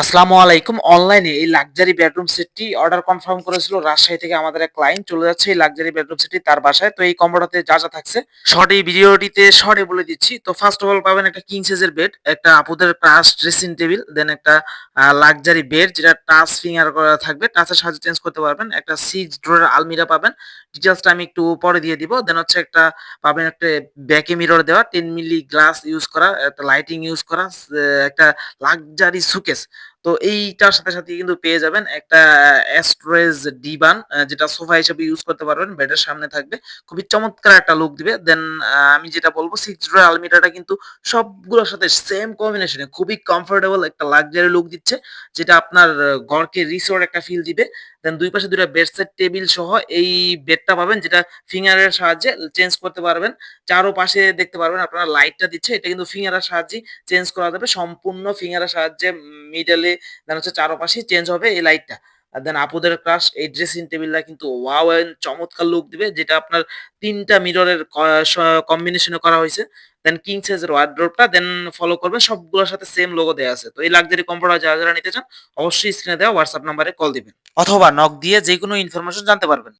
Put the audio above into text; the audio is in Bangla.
আসসালামু আলাইকুম। অনলাইনে এই লাক্সারি বেডরুম সেটটি অর্ডার কনফার্ম করেছিল রাজশাহী থেকে আমাদের এক ক্লায়েন্ট। চলে যাচ্ছে এই লাক্সারি বেডরুম সেটটি তার বাসায়। তো এই কম্বোটাতে যা যা থাকছে, শর্ট এই ভিডিওটিতে শর্টে বলে দিচ্ছি। তো ফার্স্ট অফ অল পাবেন একটা কিং সাইজের বেড একটা আপুদের ক্রাশ ড্রেসিং টেবিল দেন একটা লাক্সারি বেড যেটা টাচ ফিঙ্গার করা থাকবে। টাচের সাহায্যে চেঞ্জ করতে পারবেন। একটা সিক্স ড্রোয়ার আলমিরা পাবেন। ডিটেলসটা আমি একটু পরে দিয়ে দিব। দেন হচ্ছে একটা, পাবেন একটা ব্যাকে মিরর দেওয়া। টেন মিলি গ্লাস ইউজ করা, একটা লাইটিং ইউজ করা একটা লাক্সারি সুকেস তো এইটার সাথে সাথে কিন্তু পেয়ে যাবেন একটা অ্যাস্ট্রেজ ডিবান যেটা সোফা হিসেবে ইউজ করতে পারবেন বেডের সামনে থাকবে। খুবই চমৎকার একটা লুক দিবে। দেন আমি যেটা বলব সিক্স ডোর আলমিরাটা কিন্তু সবগুলোর সাথে সেম কম্বিনেশনে খুবই কমফোর্টেবল একটা লাক্সারি লুক দিচ্ছে, যেটা আপনার ঘরকে রিসোর্ট একটা ফিল দিবে। দেন দুই পাশে দুটা বেড সেট টেবিল সহ এই বেডটা পাবেন, যেটা ফিঙ্গারের সাহায্যে চেঞ্জ করতে পারবেন। চারো পাশে দেখতে পারবেন আপনারা লাইটটা দিচ্ছে, এটা কিন্তু ফিঙ্গারের সাহায্যে চেঞ্জ করা যাবে। সম্পূর্ণ ফিঙ্গারের সাহায্যে মিডলে দেন হচ্ছে চারপাশে চেঞ্জ হবে এই লাইটটা দেন আপুদের ক্রাশ এই ড্রেসিং টেবিলটা কিন্তু ওয়াও চমৎকার লুক দিবে, যেটা আপনার তিনটা মিররের কম্বিনেশনে করা হয়েছে। দেন কিং সাইজের ওয়ার্ড্রোপটা দেন ফলো করবেন সবগুলোর সাথে সেম লোগো দেওয়া আছে। তো এই লাক্সারি কম্পিউটার যারা যারা নিতে চান, অবশ্যই স্ক্রিনে দেওয়া হোয়াটসঅ্যাপ নাম্বারে কল দিবেন। অথবা নক দিয়ে যে কোনো ইনফরমেশন জানতে পারবেন।